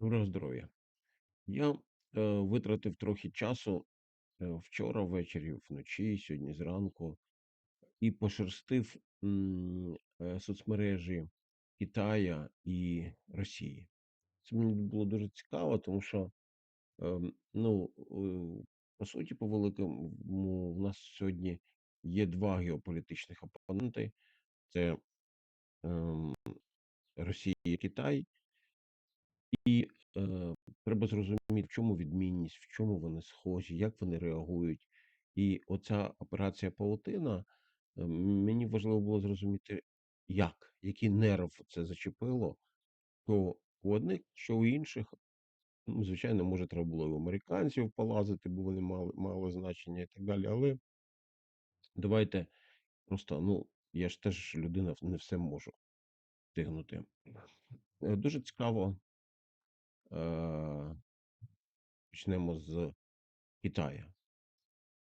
Доброго здоров'я. Я, е, витратив трохи часу, е, вчора ввечері, вночі, сьогодні зранку, і пошерстив, м, е, соцмережі Китая і Росії. Це мені було дуже цікаво, тому що, ем, ну, е, по суті, по великому, в нас сьогодні є два геополітичних опоненти: це, ем, Росія і Китай. І, е, треба зрозуміти, в чому відмінність, в чому вони схожі, як вони реагують. І оця операція Павутина, е, мені важливо було зрозуміти, як, який нерв це зачепило, то у одних, що у інших. Ну, звичайно, може, треба було і у американців полазити, бо вони мали мали значення і так далі. Але давайте просто, ну, я ж теж людина, не все можу встигнути. Е, Дуже цікаво. Е, почнемо з Китаю.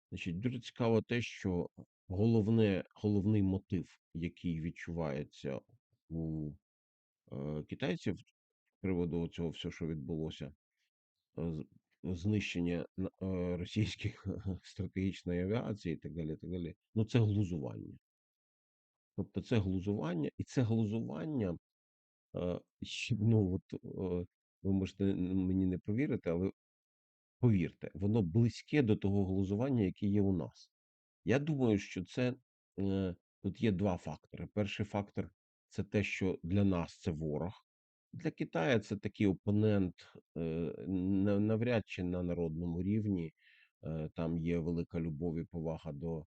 Значить, дуже цікаво те, що головне, головний мотив, який відчувається у е, китайців з приводу цього всього, що відбулося, е, знищення е, російських стратегічної авіації і так далі, так далі. Ну, це глузування. Тобто це глузування, і це глузування, е, ну от е, ви можете мені не повірити, але повірте, воно близьке до того глузування, яке є у нас. Я думаю, що це е, тут є два фактори. Перший фактор це те, що для нас це ворог. Для Китаю це такий опонент, е, навряд чи на народному рівні. Е, Там є велика любов і повага до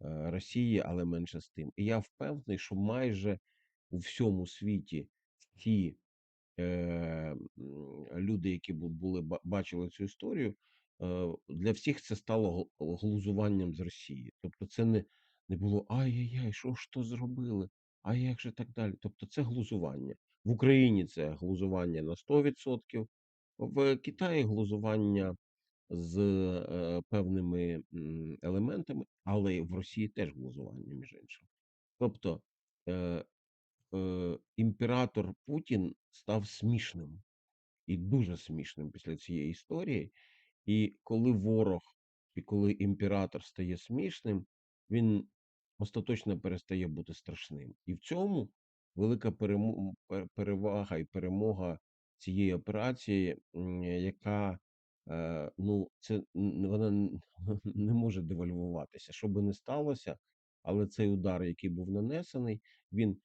Росії, але менше з тим. І я впевнений, що майже у всьому світі ті е, люди, які були бачили цю історію, е, для всіх це стало глузуванням з Росії. Тобто, це не, не було ай-яй-яй, що ж то зробили? А як же так далі? Тобто, це глузування. В Україні це глузування на 100%, в Китаї глузування з е, певними елементами, але в Росії теж глузування, між іншим. Тобто, е, імператор Путін став смішним і дуже смішним після цієї історії. І коли ворог, і коли імператор стає смішним, він остаточно перестає бути страшним. І в цьому велика перевага і перемога цієї операції, яка е, ну, це вона не може девальвуватися. Що би не сталося, але цей удар, який був нанесений, він,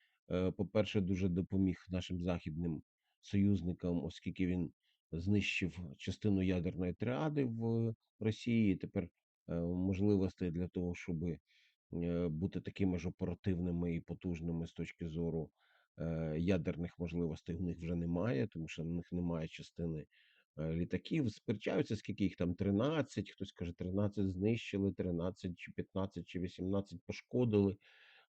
по-перше, дуже допоміг нашим західним союзникам, оскільки він знищив частину ядерної тріади в Росії. Тепер е, можливостей для того, щоб бути такими ж оперативними і потужними з точки зору е, ядерних можливостей у них вже немає, тому що на них немає частини е, літаків. Сперечаються, скільки їх там 13, хтось каже, 13 знищили, 13 чи 15 чи 18 пошкодили.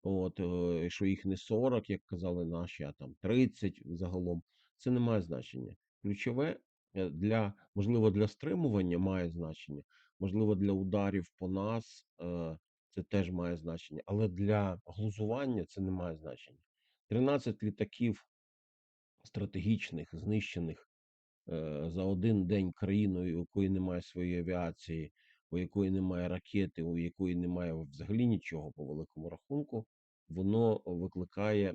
От, е, що їх не 40, як казали наші, а там 30 загалом. Це не має значення. Ключове е, для, можливо, для стримування має значення, можливо, для ударів по нас е, це теж має значення, але для глузування це не має значення. 13 літаків стратегічних, знищених за один день країною, у якої немає своєї авіації, у якої немає ракети, у якої немає взагалі нічого по великому рахунку, воно викликає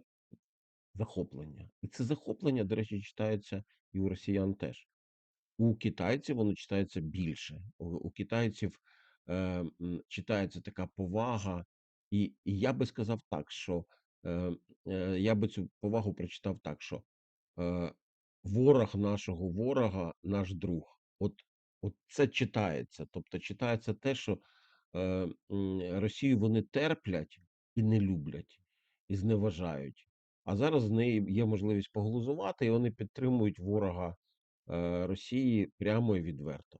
захоплення. І це захоплення, до речі, читається і у росіян теж. У китайців воно читається більше. У, у китайців е, читається така повага, і, і я би сказав так, що е, е, я би цю повагу прочитав так, що е, ворог нашого ворога, наш друг. От, от це читається. Тобто читається те, що е, Росію вони терплять і не люблять, і зневажають. А зараз в неї є можливість поглузувати, і вони підтримують ворога е, Росії прямо і відверто.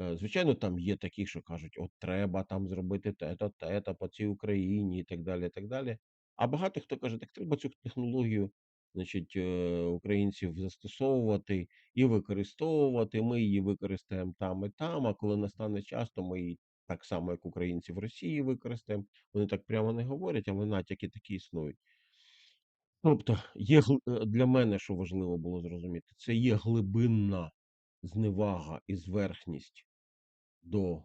Е, Звичайно, там є такі, що кажуть, от треба там зробити те-то, те-то по цій Україні і так далі. і так далі. А багато хто каже, так треба цю технологію, значить, е, українців застосовувати і використовувати. Ми її використаємо там і там. А коли настане час, то ми її так само, як українці в Росії, використаємо. Вони так прямо не говорять, але натяки такі існують. Тобто є е, для мене, що важливо було зрозуміти, це є глибинна зневага і зверхність до, е,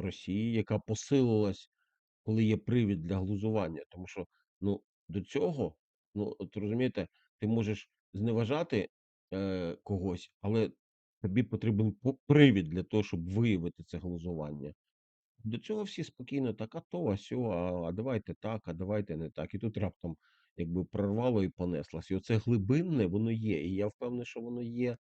Росії, яка посилилась, коли є привід для глузування. Тому що, ну, до цього, ну, от розумієте, ти можеш зневажати, е, когось, але тобі потрібен по привід для того, щоб виявити це глузування. До цього всі спокійно так: а то, а сьо, а а давайте так, а давайте не так. І тут раптом якби прорвало і понеслось. І оце глибинне воно є. І я впевнений, що воно є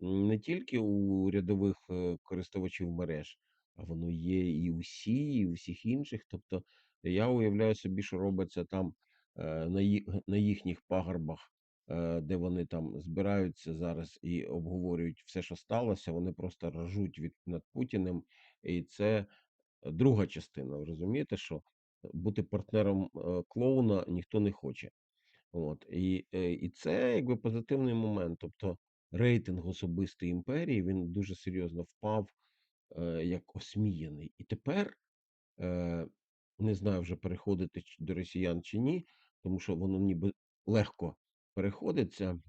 не тільки у рядових е, користувачів мереж, а воно є і у Сі, і у всіх інших. Тобто я уявляю собі, що робиться там на їх, на їхніх пагорбах, е, де вони там збираються зараз і обговорюють все, що сталося. Вони просто ржуть від над Путіним. І це друга частина. Ви розумієте, що бути партнером е, клоуна ніхто не хоче. От і, е, і це якби позитивний момент. Тобто рейтинг особистої імперії він дуже серйозно впав е, як осміяний. І тепер е, не знаю вже переходити до росіян чи ні, тому що воно ніби легко переходиться,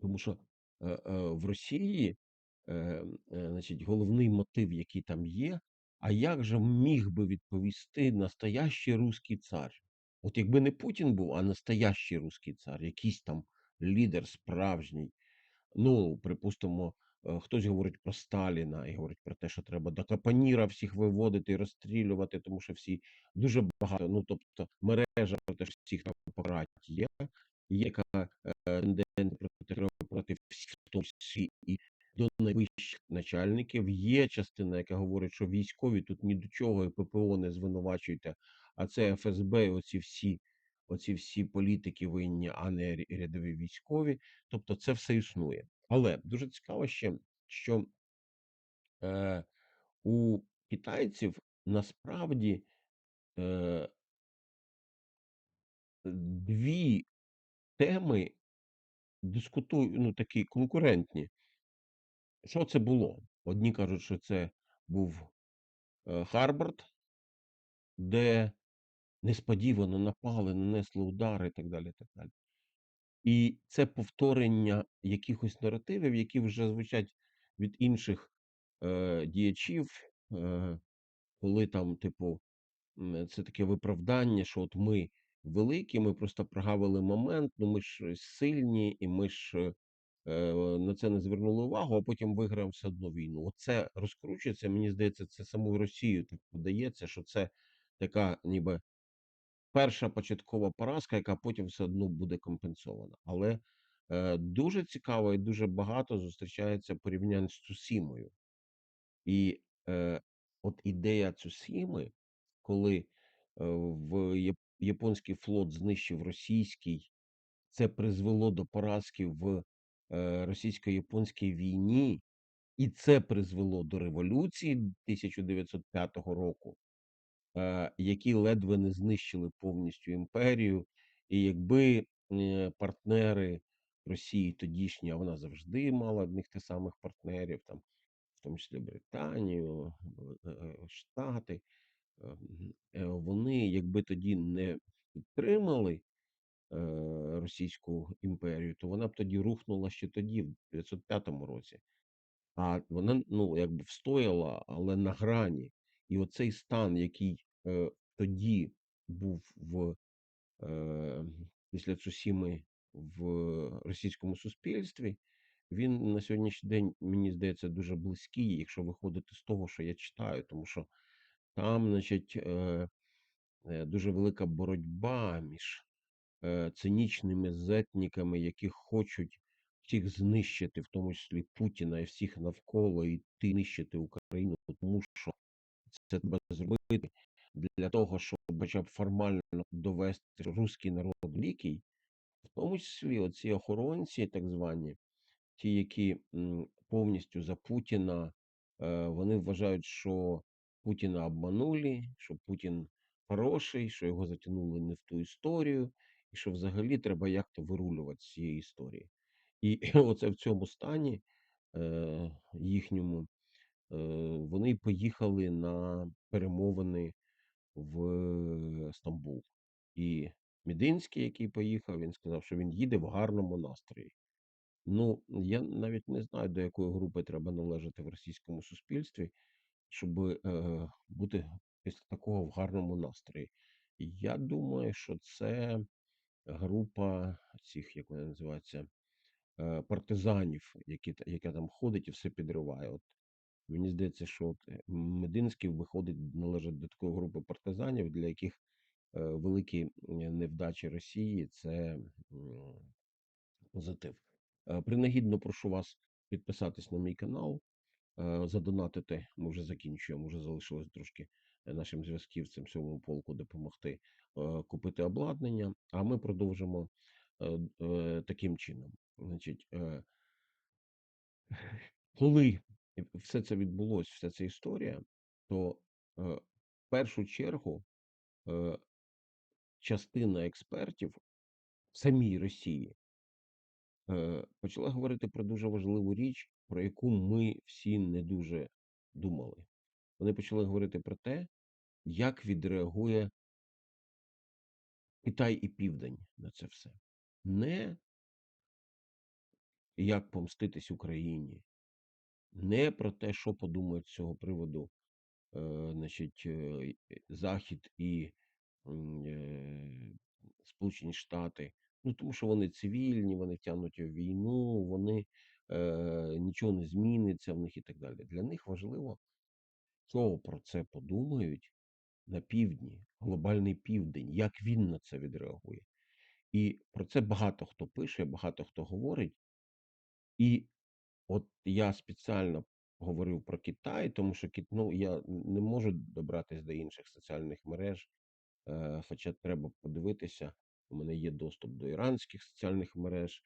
тому що е, е, в Росії е, значить, головний мотив, який там є, а як же міг би відповісти настоящий русський цар? От якби не Путін був, а настоящий русський цар, якийсь там лідер справжній, Ну, припустимо, хтось говорить про Сталіна і говорить про те, що треба до капаніра всіх виводити і розстрілювати, тому що всі дуже багато. Ну тобто мережа про те, що всіх треба покарати є, є яка е, тенденція проти треба проти всіх, в тому і до найвищих начальників. Є частина, яка говорить, що військові тут ні до чого, і ППО не звинувачуйте, а це ФСБ, і оці всі, оці всі політики винні, а не рядові військові. Тобто це все існує. Але дуже цікаво ще, що е, у китайців насправді е, дві теми дискутують, ну такі конкурентні. Що це було? Одні кажуть, що це був е, Харвард, де несподівано напали, нанесли удари і так далі. і так далі. І це повторення якихось наративів, які вже звучать від інших е, діячів, е, коли там, типу, це таке виправдання, що от ми великі, ми просто прогавили момент, ну ми ж сильні, і ми ж е, на це не звернули увагу, а потім виграємо все одно війну. Оце розкручується. Мені здається, це самою Росією так подається, що це така, ніби перша початкова поразка, яка потім все одно буде компенсована. Але е, дуже цікаво і дуже багато зустрічається порівнянь з Цусімою. І е, от ідея Цусіми, коли е, в Яп- японський флот знищив російський, це призвело до поразки в е, російсько-японській війні, і це призвело до революції 1905 року які ледве не знищили повністю імперію. І якби е, партнери Росії тодішні, а вона завжди мала одних тих самих партнерів, там, в тому числі Британію, е, е, Штати, е, м, е, вони, якби тоді не підтримали Російську імперію, то вона б тоді рухнула ще тоді, в 905 році. А вона, ну, якби встояла, але на грані. І оцей стан, який е, тоді був в е, після Цусіми в російському суспільстві, він на сьогоднішній день, мені здається, дуже близький, якщо виходити з того, що я читаю, тому що там, значить, е, е, дуже велика боротьба між е, цинічними зетниками, які хочуть всіх знищити, в тому числі Путіна і всіх навколо, і йти нищити Україну, тому що це треба зробити для того, щоб хоча б формально довести руський народ великий, в тому числі оці охоронці, так звані, ті, які повністю за Путіна, е, вони вважають, що Путіна обманули, що Путін хороший, що його затягнули не в ту історію, і що взагалі треба як-то вирулювати з цієї історії. І оце в цьому стані е, їхньому вони поїхали на перемовини в Стамбул. І Мединський, який поїхав, він сказав, що він їде в гарному настрої. Ну, я навіть не знаю, до якої групи треба належати в російському суспільстві, щоб е, бути після такого в гарному настрої. Я думаю, що це група цих, як вони називаються, е, партизанів, які, яка там ходить і все підриває. От мені здається, що е, Мединський виходить, належить до такої групи партизанів, для яких е, великі невдачі Росії це позитив. Е, Принагідно прошу вас підписатись на мій канал, е, задонатити. Ми вже закінчуємо, вже залишилось трошки нашим зв'язківцям сьомому полку допомогти купити обладнання. А ми продовжимо таким чином. Значить, коли все це відбулося, вся ця історія, то е, в першу чергу е, частина експертів в самій Росії е, почала говорити про дуже важливу річ, про яку ми всі не дуже думали. Вони почали говорити про те, як відреагує Китай і Південь на це все. Не як помститись Україні, не про те, що подумають з цього приводу е, значить, е, Захід і е, Сполучені Штати. Ну, тому що вони цивільні, вони тягнуть в війну, вони е, нічого не зміниться в них і так далі. Для них важливо, що про це подумають на півдні, глобальний південь, як він на це відреагує. І про це багато хто пише, багато хто говорить. І от я спеціально говорив про Китай, тому що ну, я не можу добратися до інших соціальних мереж, е, хоча треба подивитися. У мене є доступ до іранських соціальних мереж,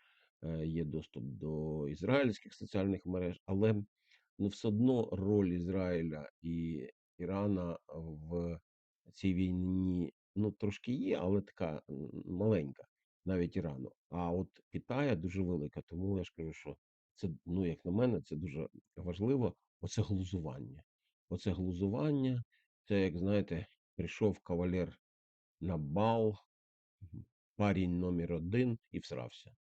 є доступ до ізраїльських соціальних мереж, але ну, все одно роль Ізраїля і Ірана в цій війні ну, трошки є, але така маленька, навіть Ірану. А от Китая дуже велика. Тому я ж кажу, що це, ну, як на мене, це дуже важливо. Оце глузування. Оце глузування, це, як знаєте, прийшов кавалер на бал, парень номер один і всрався.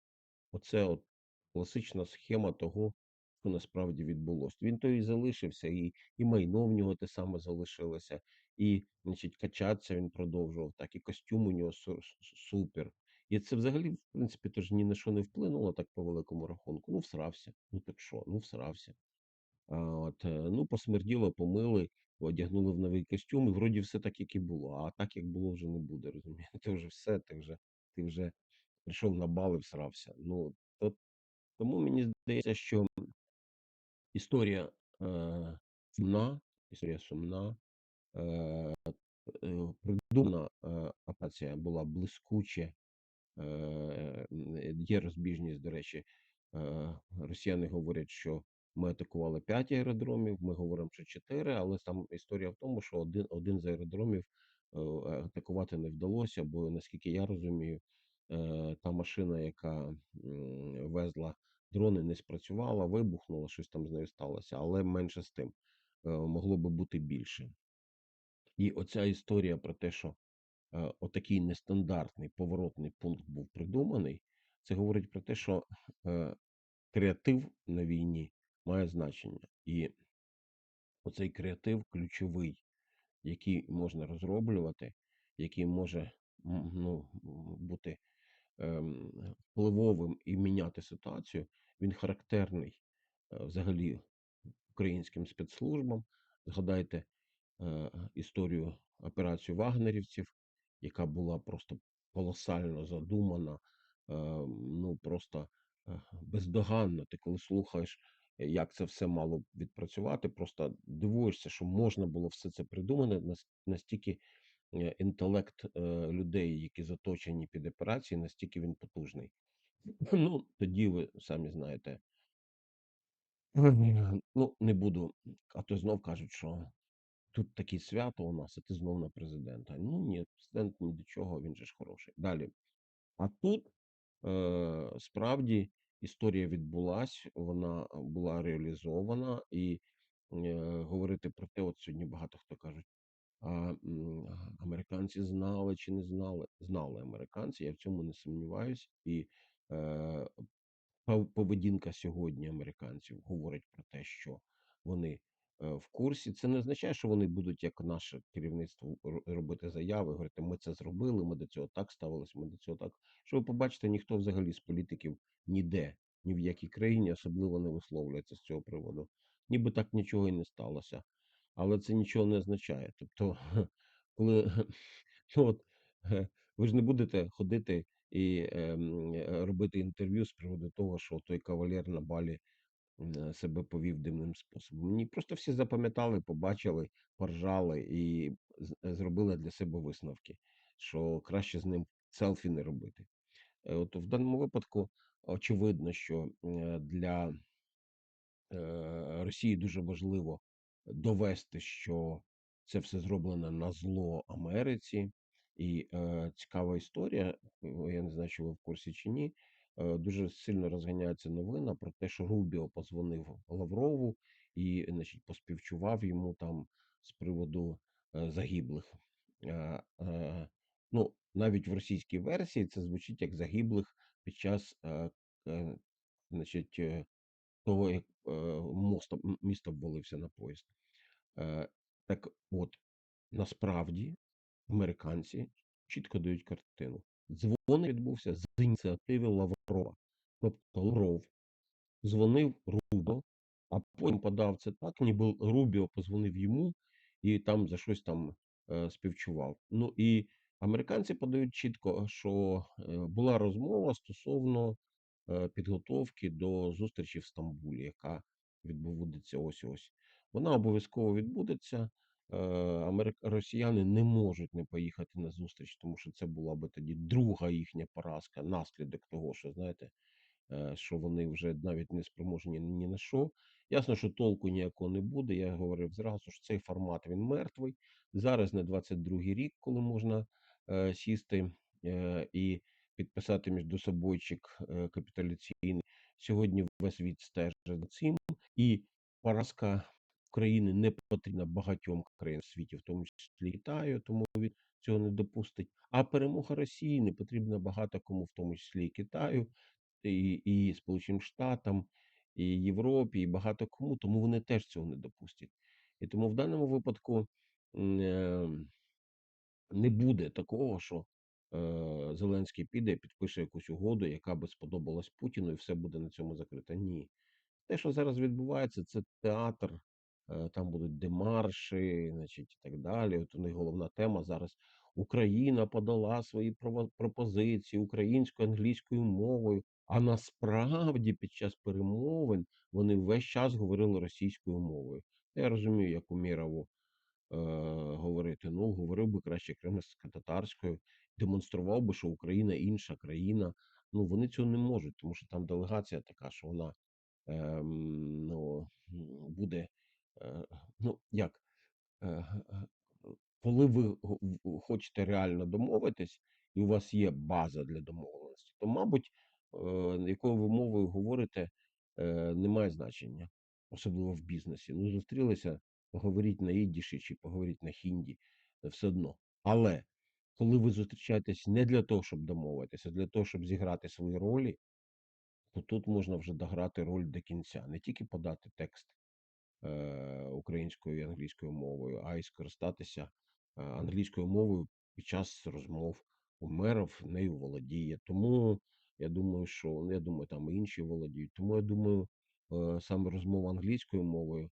Оце от класична схема того, що насправді відбулося. Він то і залишився, і, і майно в нього те саме залишилося, і значить, качатися він продовжував, так, і костюм у нього су- су- супер. І це взагалі, в принципі, теж ні на що не вплинуло так по великому рахунку. Ну, всрався. Ну так що, ну всрався. А, от, е, ну, посмерділо, помили, одягнули в новий костюм, і вроді все так, як і було. А так, як було, вже не буде, розумієте? Ти вже все, ти вже, ти вже прийшов на бал і всрався. Ну, то, тому мені здається, що історія е, сумна, історія сумна, е, е, придумана е, операція була блискуче, Є розбіжність, до речі, е, росіяни говорять, що ми атакували 5 аеродромів, ми говоримо, що 4, але там історія в тому, що один, один з аеродромів е, атакувати не вдалося, бо наскільки я розумію, е, та машина, яка везла дрони, не спрацювала, вибухнула, щось там з нею сталося, але менше з тим е, могло би бути більше. І оця історія про те, що е, отакий нестандартний поворотний пункт був придуманий, це говорить про те, що е, креатив на війні має значення. І оцей креатив ключовий, який можна розроблювати, який може ну, бути ем, впливовим і міняти ситуацію, він характерний е, взагалі українським спецслужбам. Згадайте е, історію операцію вагнерівців, яка була просто колосально задумана, е, ну просто е, бездоганно. Ти коли слухаєш, е, як це все мало відпрацювати, просто дивуєшся, що можна було все це придумати настільки інтелект людей, які заточені під операції, настільки він потужний. Ну, тоді ви самі знаєте. Ну, не буду, а то знов кажуть, що Тут таке свято у нас, а ти знов на президента. Ну ні, президент ні до чого, він же ж хороший. Далі. А тут е, справді історія відбулась, вона була реалізована, і е, говорити про те, от сьогодні багато хто кажуть, А, американці знали чи не знали? Знали американці, я в цьому не сумніваюсь. І е, поведінка сьогодні американців говорить про те, що вони в курсі. Це не означає, що вони будуть, як наше керівництво, робити заяви, говорити, ми це зробили, ми до цього так ставились, ми до цього так. Що ви побачите, ніхто взагалі з політиків ніде, ні в якій країні особливо не висловлюється з цього приводу. Ніби так нічого і не сталося. Але це нічого не означає. Тобто, коли Ну, от, е, ви ж не будете ходити і ем, е, робити інтерв'ю з приводу того, що той кавалер на балі е, себе повів дивним способом. Ні, просто всі запам'ятали, побачили, поржали і е, зробили для себе висновки, що краще з ним селфі не робити. Е, От в даному випадку очевидно, що е, для е, Росії дуже важливо довести, що це все зроблено на зло Америці. І е, цікава історія, е, я не знаю, чи ви в курсі чи ні. Е, Дуже сильно розганяється новина про те, що Рубіо позвонив Лаврову і, значить, поспівчував йому там з приводу е, загиблих. Е, ну, навіть в російській версії це звучить як загиблих під час значить, того, як мостом, місто обвалився на поїзд. Так от, насправді, американці чітко дають картину. Дзвоник відбувся з ініціативи Лаврова. Тобто Лавров дзвонив Рубіо, а потім подав це так, ніби Рубіо позвонив йому і там за щось там е, співчував. Ну і американці подають чітко, що е, була розмова стосовно е, підготовки до зустрічі в Стамбулі, яка відбудеться ось ось. Вона обов'язково відбудеться. Е, Америк... Росіяни не можуть не поїхати на зустріч, тому що це була би тоді друга їхня поразка, наслідок того, що знаєте е, що вони вже навіть не спроможні ні на що. Ясно, що толку ніякого не буде. Я говорив зразу, що цей формат він мертвий. Зараз не 22-й рік, коли можна е, сісти е, і підписати між собойчик е, капітуляційний. Сьогодні весь світ стежить за цим, і поразка України не потрібна багатьом країн світі, в тому числі Китаю, тому він цього не допустить. А перемога Росії не потрібна багато кому, в тому числі і Китаю, і, і Сполученим Штатам, і Європі, і багато кому, тому вони теж цього не допустять. І тому в даному випадку е, не буде такого, що е, Зеленський піде, підпише якусь угоду, яка би сподобалась Путіну, і все буде на цьому закрито. Ні. Те, що зараз відбувається, це театр, там будуть демарші, значить, і так далі. От у них головна тема зараз Україна подала свої пропозиції українською англійською мовою. А насправді під час перемовин вони весь час говорили російською мовою. Я розумію, як Умірову е, говорити. Ну, говорив би краще кримсько-татарською, демонстрував би, що Україна інша країна. Ну, вони цього не можуть, тому що там делегація така, що вона ем, ну, буде, е, ну, як, е, е, коли ви хочете реально домовитись, і у вас є база для домовленості, то, мабуть, е, якою ви мовою говорите, е, не має значення, особливо в бізнесі. Ну, зустрілися, поговоріть на ідіші чи поговоріть на хінді, е, все одно. Але коли ви зустрічаєтесь не для того, щоб домовитися, а для того, щоб зіграти свої ролі, то тут можна вже дограти роль до кінця, не тільки подати текст е, українською і англійською мовою, а й скористатися е, англійською мовою під час розмов. Умеров нею володіє. Тому я думаю, що ну, я думаю, там і інші володіють. Тому я думаю, е, саме розмова англійською мовою,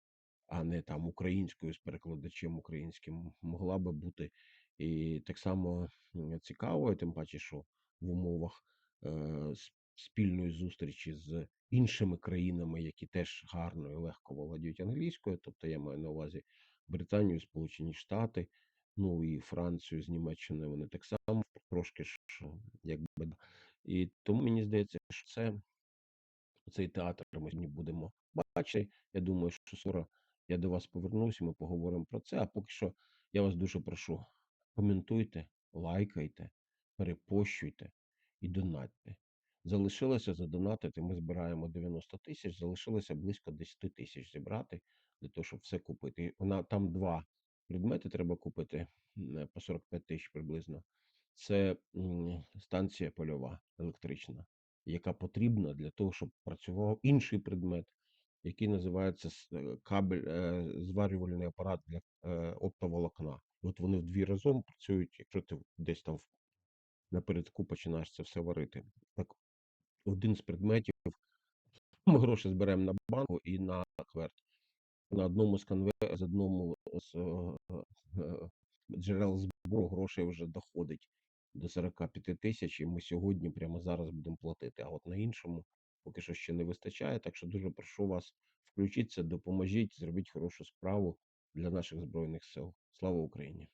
а не там українською з перекладачем українським, могла би бути і так само цікавою, тим паче, що в умовах е, спільної зустрічі з іншими країнами, які теж гарно і легко володіють англійською, тобто я маю на увазі Британію, Сполучені Штати, ну і Францію з Німеччиною, вони так само трошки ж якби. І тому мені здається, що це цей театр ми будемо бачити. Я думаю, що скоро я до вас повернусь, ми поговоримо про це. А поки що я вас дуже прошу, коментуйте, лайкайте, перепощуйте і донатьте. Залишилося задонатити. Ми збираємо 90 тисяч, залишилося близько 10 тисяч зібрати для того, щоб все купити. Вона там два предмети треба купити, по 45 тисяч приблизно. Це, станція польова електрична, яка потрібна для того, щоб працював інший предмет, який називається е, кабель е, зварювальний апарат для, е, оптоволокна. От вони вдві разом працюють, якщо ти десь там напередку починаєш це все варити. Так один з предметів ми гроші зберемо на банку і на кверт. На одному з конве з одному з, е, е, джерел збору грошей вже доходить до 45 тисяч, і ми сьогодні прямо зараз будемо платити. А от на іншому поки що ще не вистачає. Так що дуже прошу вас, включіться, допоможіть, зробіть хорошу справу для наших Збройних Сил. Слава Україні!